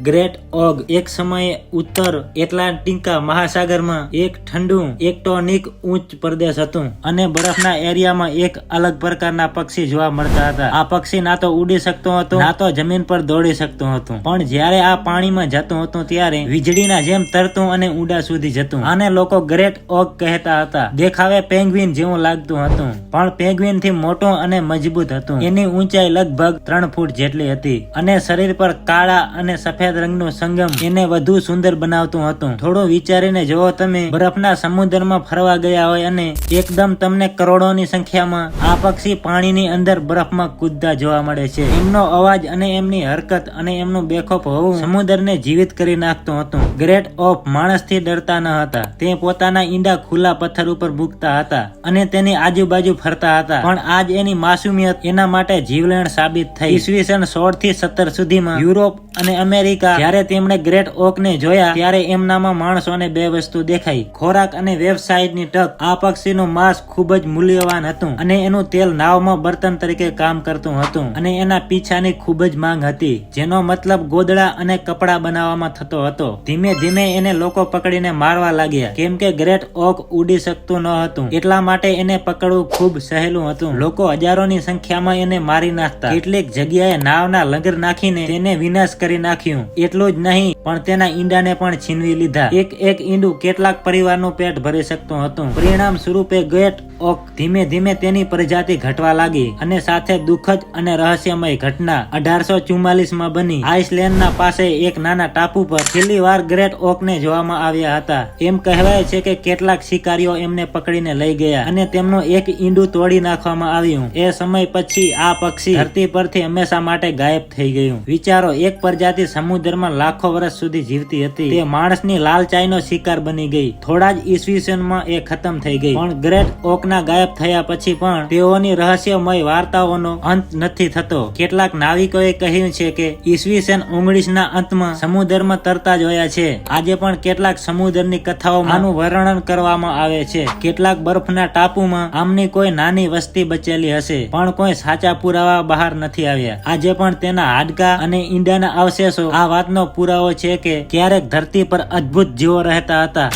Great ઓગ એક સમયે ઉત્તર એટલાન્ટિકા મહાસાગરમાં એક ઠંડુ, એક્ટોનિક ઉચ્ચ પ્રદેશ હતું અને બરફના એરિયામાં એક અલગ પ્રકારના પક્ષી જોવા મળતા હતા. આ પક્ષી ના તો ઉડી શકતો હતો, ના તો જમીન પર દોડી શકતો હતો. પણ જ્યારે આ પાણીમાં જતું હતું ત્યારે વીજળીના જેમ તરતું અને ઊંડા સુધી જતું. આને લોકો ગ્રેટ ઓગ કહેતા હતા. દેખાવે પેંગ્વિન જેવું લાગતું હતું, પણ પેંગ્વિનથી મોટું અને મજબૂત હતું. એની ઊંચાઈ લગભગ ત્રણ ફૂટ જેટલી હતી અને શરીર પર કાળા અને સફેદ રંગનું સંગમ એને વધુ સુંદર બનાવતું હતું. થોડું વિચારીને જો તમે, બરફના સમુદ્રમાં ફરવા ગયા હોય અને એકદમ તમને કરોડોની સંખ્યામાં આ પક્ષી પાણીની અંદર બરફમાં કૂદતા જોવા મળે છે. એમનો અવાજ અને એમની હરકત અને એમનું બેખોફ હોવું સમુદ્રને જીવિત કરી નાખતું હતું. ગ્રેટ ઓફ માણસથી ડરતા ન હતા. તે પોતાના ઈંડા ખુલ્લા પથ્થર ઉપર મૂકતા હતા અને તેની આજુબાજુ ફરતા હતા. પણ આજ એની માસુમિયત એના માટે જીવલેણ સાબિત થઈ. ઈસવીસન સોળથી સત્તર સુધીમાં યુરોપ અને અમેરિકા જ્યારે તેમણે ગ્રેટ ઓક ને જોયા, ત્યારે એમનામાં માણસોને બે વસ્તુ દેખાઈ. ખોરાક અને વ્યવસાયની ટક. આ પક્ષીનું માંસ ખૂબ જ મૂલ્યવાન હતું અને એનું તેલ નાવમાં બર્તન તરીકે કામ કરતું હતું અને એના પીછાની ખૂબ જ માંગ હતી, જેનો મતલબ ગોદડા અને કપડા બનાવવામાં થતો હતો. ધીમે ધીમે એને લોકો પકડીને મારવા લાગ્યા. કેમ કે ગ્રેટ ઓક ઉડી શકતું ન હતું. એટલા માટે એને પકડવું ખૂબ સહેલું હતું. લોકો હજારોની સંખ્યામાં એને મારી નાખતા. કેટલીક જગ્યાએ નાવના લંગર નાખીને તેને વિનાશ કરી નાખ્યું. એટલું જ નહીં. પણ તેના ઈંડાને પણ છીનવી લીધા. એક એક ઈંડું કેટલાક પરિવારનું પેટ ભરી શકતું હતું. પરિણામ સ્વરૂપે ગ્રેટ ઓક ધીમે ધીમે તેની પ્રજાતિ ઘટવા લાગી અને સાથે દુઃખદ અને રહસ્યમય ઘટના અઢારસો ચુમ્માલીસમાં બની. આઇસલેન્ડના પાસે એક નાના ટાપુ પર છેલ્લી વાર ગ્રેટ ઓક ને જોવામાં આવ્યા હતા. એમ કહેવાય છે કે કેટલાક શિકારીઓ એમને પકડીને લઈ ગયા અને તેમનું એક ઈંડું તોડી નાખવામાં આવ્યું. એ સમય પછી આ પક્ષી ધરતી પરથી હંમેશા માટે ગાયબ થઈ ગયું. વિચારો, એક પ્રજાતિ સમુદ્રમાં લાખો વર્ષ સુધી જીવતી હતી. તે માણસની લાલચાઈનો શિકાર બની ગઈ. થોડા જ ઈસવીસનમાં એ ખતમ થઈ ગઈ. પણ ગ્રેટ ઓકના ગાયબ થયા પછી પણ તેઓની રહસ્યમય વાર્તાઓનો અંત નથી થતો. કેટલાક નાવિકોએ કહ્યું છે કે ઈસવીસન ઓગણીસના અંતમાં સમુદ્રમાં તરતા જોયા છે. આજે પણ કેટલાક સમુદ્રની કથાઓમાં આનું વર્ણન કરવામાં આવે છે. કેટલાક બરફના ટાપુમાં આમની કોઈ નાની વસ્તી બચેલી હશે, પણ કોઈ સાચા પુરાવા બહાર નથી આવ્યા. આજે પણ તેના હાડકા અને ઈંડાના અવશેષો આ વાતનો પુરાવો છે કે ક્યારેક ધરતી પર અદ્ભુત જીવો રહેતા હતા.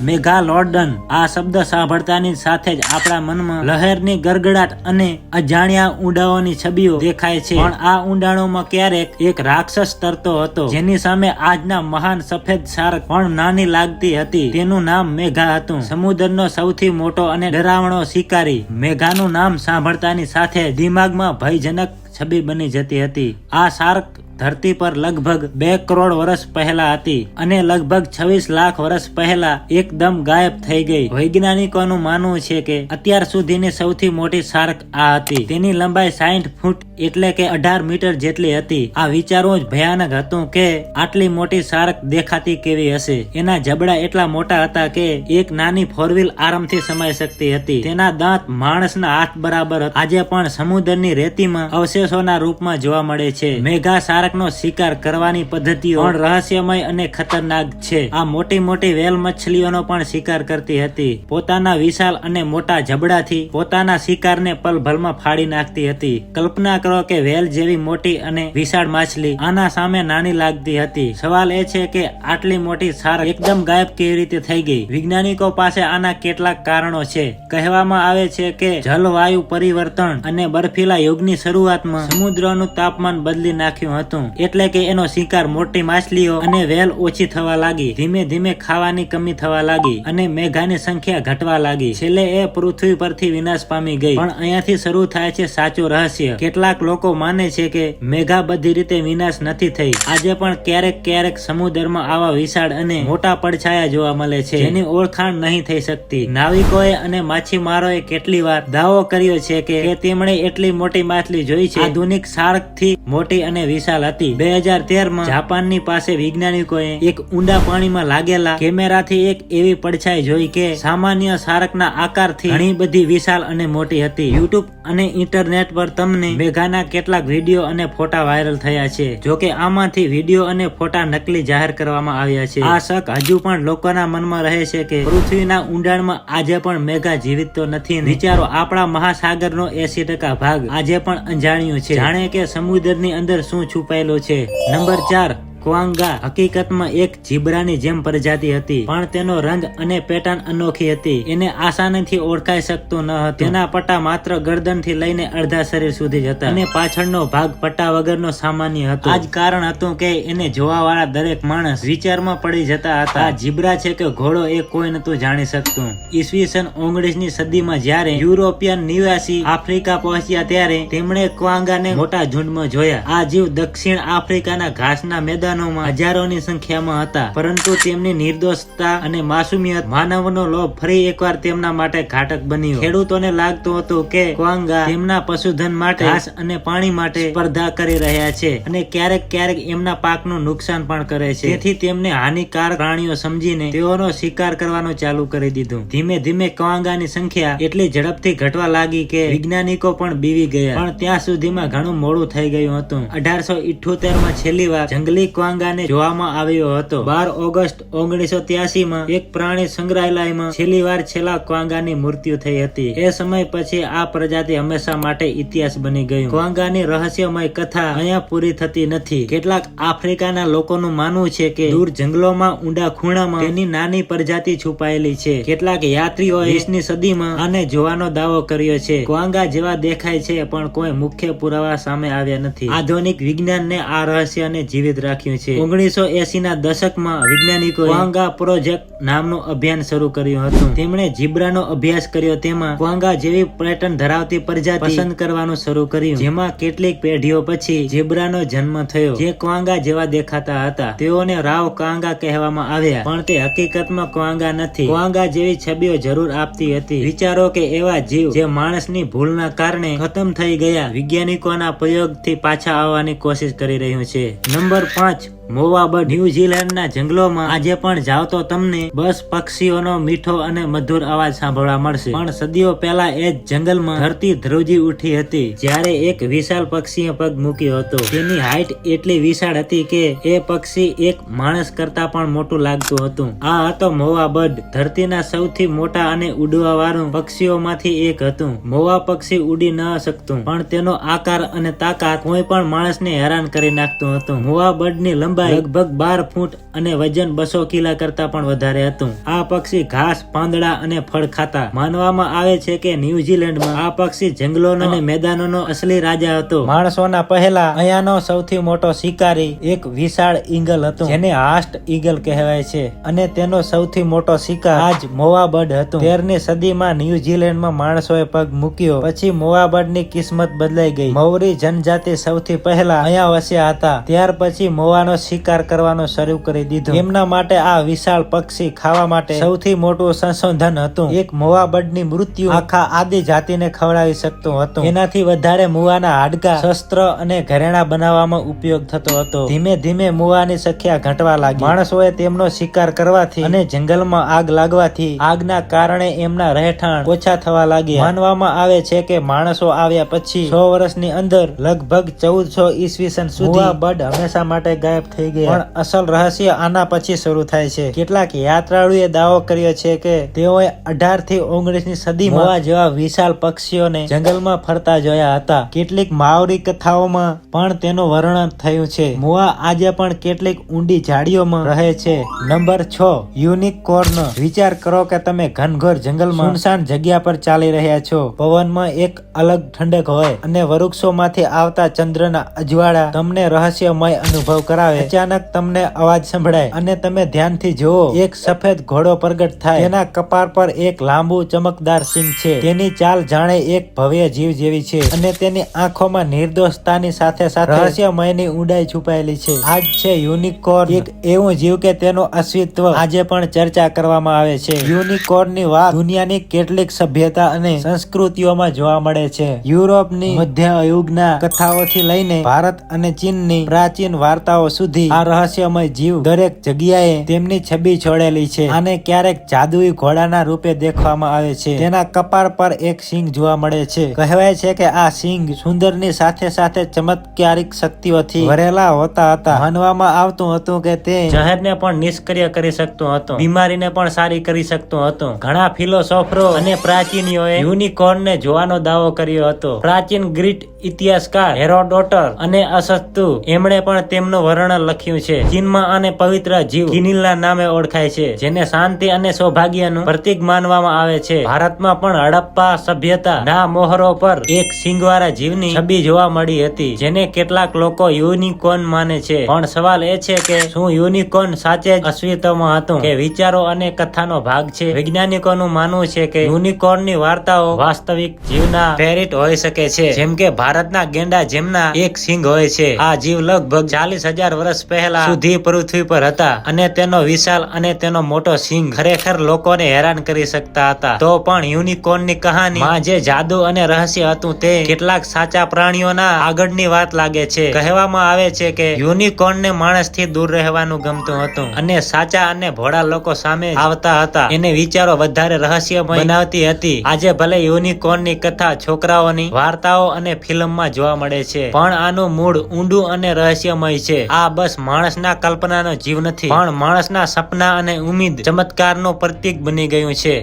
મેઘાલોડન આ શબ્દ સાંભળતાની સાથે જ આપણા મનમાં લહેરની ગરગડાટ અને અજાણ્યા ઊંડાઓની છબીઓ દેખાય છે. પણ આ ઊંડાણોમાં ક્યારેક એક રાક્ષસ તરતો હતો, જેની સામે આજના મહાન સફેદ શાર્ક પણ નાની લાગતી હતી. તેનું નામ મેઘા હતું. સમુદ્રનો સૌથી મોટો અને ડરાવણો શિકારી. મેઘાનું નામ સાંભળતાની સાથે દિમાગમાં ભયજનક છબી બની જતી હતી. આ શાર્ક ધરતી પર લગભગ બે કરોડ વર્ષ પહેલા હતી અને લગભગ છવ્વીસ લાખ વર્ષ પહેલા એકદમ ગાયબ થઈ ગઈ. વૈજ્ઞાનિકોનું માનવું છે કે અત્યાર સુધીની સૌથી મોટી શાર્ક આ હતી. તેની લંબાઈ સાઠ ફૂટ એટલે કે અઢાર મીટર જેટલી હતી. આ વિચારવું જ ભયાનક હતું કે આટલી મોટી શાર્ક દેખાતી કેવી હશે. એના જબડા એટલા મોટા હતા કે એક નાની ફોર વ્હીલ આરામથી સમાઈ શકતી હતી. તેના દાંત માણસના હાથ બરાબર આજે પણ સમુદ્રની રેતીમાં અવશેષોના રૂપમાં જોવા મળે છે. મેઘા શાર્કનો શિકાર કરવાની પદ્ધતિઓ પણ રહસ્યમય અને ખતરનાક છે. આ મોટી મોટી વેલ મછલીઓનો પણ શિકાર કરતી હતી. પોતાના વિશાલ અને મોટા જબડાથી પોતાના શિકારને પલભલમાં ફાડી નાખતી હતી. કલ્પના કરો કે વેલ જેવી મોટી અને વિશાળ માછલી આના સામે નાની લાગતી હતી. સવાલ એ છે કે આટલી મોટી સાર એકદમ ગાયબ કેવી રીતે થઈ ગઈ? વૈજ્ઞાનિકો પાસે આના કેટલાક કારણો છે. કહેવામાં આવે છે કે જલવાયુ પરિવર્તન અને બર્ફીલા યુગની શરૂઆતમાં સમુદ્રનું તાપમાન બદલી નાખ્યું હતું. એટલે કે એનો શિકાર મોટી માછલીઓ અને વેલ ઓછી થવા લાગી. ધીમે ધીમે ખાવાની કમી થવા લાગી અને મેઘાની સંખ્યા ઘટવા લાગી. છેલ્લે એ પૃથ્વી પરથી વિનાશ પામી ગઈ. પણ અહીંયાથી શરૂ થાય છે સાચું રહસ્ય. કેટલાક લોકો માને છે કે મેઘા બધી રીતે વિનાશ નથી થઈ. આજે પણ ક્યારેક ક્યારેક સમુદ્રમાં આવા વિશાળ અને મોટા પડછાયા જોવા મળે છે. જેની ઓળખાણ નહીં થઈ શકતી. નાવિકોએ અને માછીમારોએ કેટલી વાર દાવો કર્યો છે કે તેમણે એટલી મોટી માછલી જોઈ છે. આધુનિક શાર્કથી મોટી અને વિશાળ હતી. બે હજાર તેરમાં જાપાનની પાસે વૈજ્ઞાનિકોએ એક ઊંડા પાણીમાં લાગેલા કેમેરાથી એક એવી પડછાઈ જોઈ કે સામાન્ય શાર્કના આકારથી ઘણી બધી વિશાળ અને મોટી હતી. યુટ્યુબ અને ઇન્ટરનેટ પર તમને મેઘાના કેટલાક વીડિયો અને ફોટા વાયરલ થયા છે. જોકે આમાંથી વીડિયો અને ફોટા નકલી જાહેર કરવામાં આવ્યા છે. આ શક હજુ પણ લોકોના મનમાં રહે છે કે પૃથ્વીના ઊંડાણમાં આજે પણ મેઘા જીવિત તો નથી. વિચારો આપણા મહાસાગરનો એસી ટકા ભાગ આજે પણ અંજાણ્યું છે. જાણે કે સમુદ્રની અંદર શું છુપાયેલો છે. નંબર ચાર ક્વાંગા હકીકતમાં એક જીબ્રાની જેમ પ્રજાતિ હતી, પણ તેનો રંગ અને પેટર્ન અનોખી હતી. એને આસાનીથી ઓળખાઈ શકતું ન હતું. તેના પટ્ટા માત્ર ગરદનથી લઈને અડધા શરીર સુધી જ હતા. અને પાછળનો ભાગ પટ્ટા વગરનો સામાન્ય હતો. આ જ કારણ હતું કે એને જોવાવાળા દરેક માણસ વિચારમાં પડી જતા હતા. જીબ્રા છે કે ઘોડો એ કોઈ નતું જાણી શકતું. ઈસવીસન ઓગણીસની સદીમાં જ્યારે યુરોપિયન નિવાસી આફ્રિકા પહોંચ્યા ત્યારે તેમણે ક્વાંગાને મોટા ઝુંડમાં જોયા. આ જીવ દક્ષિણ આફ્રિકાના ઘાસના મેદાનોમાં હજારોની સંખ્યામાં હતા, પરંતુ તેમની નિર્દોષતા અને માસુમિયત માનવનો લોભ ફરી એકવાર તેમના માટે ઘાટક બન્યો. ખેડૂતોને લાગતું હતું કે ક્વાંગા તેમના પશુધન માટે ઘાસ અને પાણી માટે સ્પર્ધા કરી રહ્યા છે અને ક્યારેક ક્યારેક એમના પાકનું નુકસાન પણ કરે છે. તેથી તેમને હાનિકારક પ્રાણીઓ સમજીને તેઓનો શિકાર કરવાનું ચાલુ કરી દીધું. ધીમે ધીમે ક્વાંગાની સંખ્યા એટલી ઝડપથી ઘટવા લાગી કે વૈજ્ઞાનિકો પણ બીવી ગયા. પણ ત્યાં સુધીમાં ઘણું મોડું થઈ ગયું હતું. અઢારસો ઇઠ્ઠોતેરમાં છેલ્લી વાર જંગલી ક્વાંગાને જોવામાં આવ્યો હતો. બાર ઓગસ્ટ ઓગણીસો માં એક પ્રાણી સંગ્રહાલયમાં છેલ્લી વાર છેલ્લા ક્વાંગાની મૃત્યુ થઈ હતી. એ સમય પછી આ પ્રજાતિ હંમેશા માટે ઇતિહાસ બની ગયું. ક્વાંગાની રહસ્યમય કથા અહીંયા પૂરી થતી નથી. કેટલાક આફ્રિકાના લોકોનું માનવું છે કે દૂર જંગલોમાં, ઊંડા ખૂણામાં તેની નાની પ્રજાતિ છુપાયેલી છે. કેટલાક યાત્રીઓ વીસની સદીમાં આને જોવાનો દાવો કર્યો છે. ક્વાંગા જેવા દેખાય છે, પણ કોઈ મુખ્ય પુરાવા સામે આવ્યા નથી. આધુનિક વિજ્ઞાનને આ રહસ્યને જીવિત રાખ્યું છે. ઓગણીસો એસી ના દશકમાં વૈજ્ઞાનિકો ક્વાંગા પ્રોજેક્ટ નામનું અભિયાન શરૂ કર્યું હતું. તેમણે જીબ્રાનો અભ્યાસ કર્યો. તેમાં ક્વાંગા જેવી પેટર્ન ધરાવતી પ્રજાતિ પસંદ કરવાનું શરૂ કર્યું. જેમાં કેટલીક પેઢીઓ પછી ઝીબ્રાનો જન્મ થયો. જે ક્વાંગા જેવા દેખાતા હતા. તેઓને રાવ ક્વાંગા કહેવામાં આવ્યા. પણ તે હકીકતમાં ક્વાંગા નથી. ક્વાંગા જેવી છબીઓ જરૂર આપતી હતી. વિચારો કે એવા જીવ જે માણસની ભૂલના કારણે ખતમ થઈ ગયા વૈજ્ઞાનિકોના પ્રયોગથી પાછા આવવાની કોશિશ કરી રહ્યું છે. નંબર પાંચ Спать! મોવાબર્ડ ન્યુઝીલેન્ડના જંગલોમાં આજે પણ જાવ તો તમને બસ પક્ષીઓનો મીઠો અને મધુર અવાજ સાંભળવા મળશે. પણ સદીઓ પહેલા એ જ જંગલમાં ધરતી ધ્રુજી ઉઠી હતી, જ્યારે એક વિશાળ પક્ષીએ પગ મૂક્યો હતો. તેની હાઈટ એટલી વિશાળ હતી કે એ પક્ષી એક માણસ કરતા પણ મોટું લાગતું હતું. આ હતો મોવા બર્ડ ધરતીના સૌથી મોટા અને ઉડવા વાળું પક્ષીઓમાંથી એક હતું. મોવા પક્ષી ઉડી ન શકતું, પણ તેનો આકાર અને તાકાત કોઈ પણ માણસને હેરાન કરી નાખતું હતું. મોવા બર્ડની લંબાઈ લગભગ બાર ફૂટ અને વજન બસો કિલા કરતા પણ વધારે હતું. આ પક્ષી ઘાસ, પાંદડા અને ફળ ખાતા. માનવામાં આવે છે કે ન્યુઝીલેન્ડમાં આ પક્ષી જંગલોનો અને મેદાનોનો અસલી રાજા હતો. માણસોના પહેલા અહીંયાનો સૌથી મોટો શિકારી એક વિશાળ ઈગલ હતો, જેને હાસ્ટ ઈગલ કહેવાય છે. અને તેનો સૌથી મોટો શિકાર આજ મોવાબર્ડ હતો. તેરની સદીમાં ન્યુઝીલેન્ડમાં માણસોએ પગ મૂક્યો, પછી મોવાબર્ડની કિસ્મત બદલાઈ ગઈ. મૌરી જનજાતિ સૌથી પહેલા અહીંયા વસ્યા હતા. ત્યાર પછી મોવાનો શિકાર કરવાનો શરૂ કરી દીધો. એમના માટે આ વિશાળ પક્ષી ખાવા માટે સૌથી મોટું સંશોધન હતું. એક મોવાબર્ડની મૃત્યુ આખા આદિ જાતિને ખવડાવી શકતું હતું. એનાથી વધારે મુવાના હાડકા, શસ્ત્ર અને ઘરેણા બનાવવામાં ઉપયોગ થતો હતો. ધીમે ધીમે મુવાની સંખ્યા ઘટવા લાગી. માણસોએ તેમનો શિકાર કરવાથી અને જંગલમાં આગ લાગવાથી આગના કારણે એમના રહેઠાણ ઓછા થવા લાગ્યા. માનવામાં આવે છે કે માણસો આવ્યા પછી સો વર્ષની અંદર લગભગ ચૌદસો ઈસવીસન સુધી બર્ડ હંમેશા માટે ગાયબ થઈ ગયા. પણ અસલ રહસ્ય આના પછી શરૂ થાય છે. કેટલાક યાત્રાળુએ દાવો કર્યો છે કે તેઓએ અઢારથી ઓગણીસની સદીમાં મોવા જેવા વિશાળ પક્ષીઓને જંગલમાં ફરતા જોયા હતા. કેટલીક માવરી કથાઓમાં પણ તેનું વર્ણન થયું છે. મોવા આજે પણ કેટલીક ઊંડી ઝાડીઓમાં રહે છે. નંબર છ યુનિક કોર્ન વિચાર કરો કે તમે ઘનઘોર જંગલમાં સુનસાન જગ્યા પર ચાલી રહ્યા છો. પવનમાં એક અલગ ઠંડક હોય અને વૃક્ષોમાંથી આવતા ચંદ્રના અજવાળા તમને રહસ્યમય અનુભવ કરાવે અચાનક તમને અવાજ સંભળાય અને તમે ધ્યાનથી જુઓ, એક સફેદ ઘોડો પ્રગટ થાય. તેના કપાર પર એક લાંબુ ચમકદાર સિંગ છે. તેની ચાલ જાણે એક ભવ્ય જીવ જેવી છે અને તેની આંખોમાં નિર્દોષતાની સાથે સાથે રહસ્યમયની ઊંડાઈ છુપાયેલી છે. આજ છે યુનિકોર્ન. એક એવું જીવ કે તેનું અસ્તિત્વ આજે પણ ચર્ચા કરવામાં આવે છે. યુનિકોર્નની વાત દુનિયાની કેટલીક સભ્યતા અને સંસ્કૃતિઓમાં જોવા મળે છે. યુરોપની મધ્ય યુગના કથાઓથી લઈને ભારત અને ચીનની પ્રાચીન વાર્તાઓ સુધી આ રહસ્યમય જીવ દરેક જગ્યાએ તેમની છબી છોડેલી છે. આને ક્યારેક જાદુઈ ઘોડાના રૂપે દેખવામાં આવે છે. તેના કપાળ પર એક સિંગ જોવા મળે છે. કહેવાય છે કે આ સિંગ સુંદરની સાથે સાથે ચમત્કારિક શક્તિઓથી ભરેલા હોતા હતા. માનવામાં આવતું હતું કે તે શહેરને પણ નિષ્ક્રિય કરી શકતો હતો. બીમારીને પણ સારી કરી શકતો હતો. ઘણા ફિલોસોફરો અને પ્રાચીનીઓએ યુનિકોર્નને જોવાનો દાવો કર્યો હતો. પ્રાચીન ગ્રીટ ઇતિહાસકાર હેરોડોટર અને અસસ્તુ એમણે પણ તેમનું વર્ણન લખ્યું છે. ચીનમાં અને પવિત્ર જીવ કિનિલના નામે ઓળખાય છે, જેને શાંતિ અને સૌભાગ્યનું પ્રતીક માનવામાં આવે છે. ભારતમાં પણ હડપ્પા સભ્યતા ના મોહરો પર એક સિંગવાળા જીવની છબી જોવા મળી હતી, જેને કેટલાક લોકો યુનિકોર્ન માને છે. પણ સવાલ એ છે કે શું યુનિકોર્ન સાચે જ અસ્તિત્વમાં હતું? કે વિચારો અને કથાનો ભાગ છે? વૈજ્ઞાનિકોનું માનવું છે કે યુનિકોર્નની વાર્તાઓ વાસ્તવિક જીવના પ્રેરિત હોઈ શકે છે. જેમ કે ભારતના ગેંડા જેમના એક સિંગ હોય છે. આ જીવ લગભગ ચાલીસ હજાર વર્ષ પહેલા સુધી પૃથ્વી પર હતા અને તેનો વિશાલ અને તેનો મોટો સિંહ ખરેખર લોકોને હેરાન કરી શકતા હતા. તો પણ યુનિકોર્નની કહાની માં જે જાદુ અને રહસ્ય હતું તે કેટલાક સાચા પ્રાણીઓના આગળની વાત લાગે છે. કહેવામાં આવે છે કે યુનિકોર્નને માણસથી દૂર રહેવાનું ગમતું હતું અને સાચા અને ભોળા લોકો સામે આવતા હતા. એને વિચારો વધારે રહસ્યમય બનાવતી હતી. આજે ભલે યુનિકોર્નની કથા છોકરાઓની વાર્તાઓ અને ફિલ્મમાં જોવા મળે છે પણ આનું મૂળ ઊંડું અને રહસ્યમય છે. આ બસ માણસના કલ્પનાનો જીવ નથી, પણ માણસના સપના અને ઉમીદ ચમત્કારનો પ્રતીક બની ગયું છે.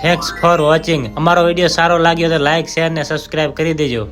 થેન્ક્સ ફોર વોચિંગ અમારો વીડિયો સારો લાગ્યો તો લાઈક શેર ને સબસ્ક્રાઇબ કરી દેજો.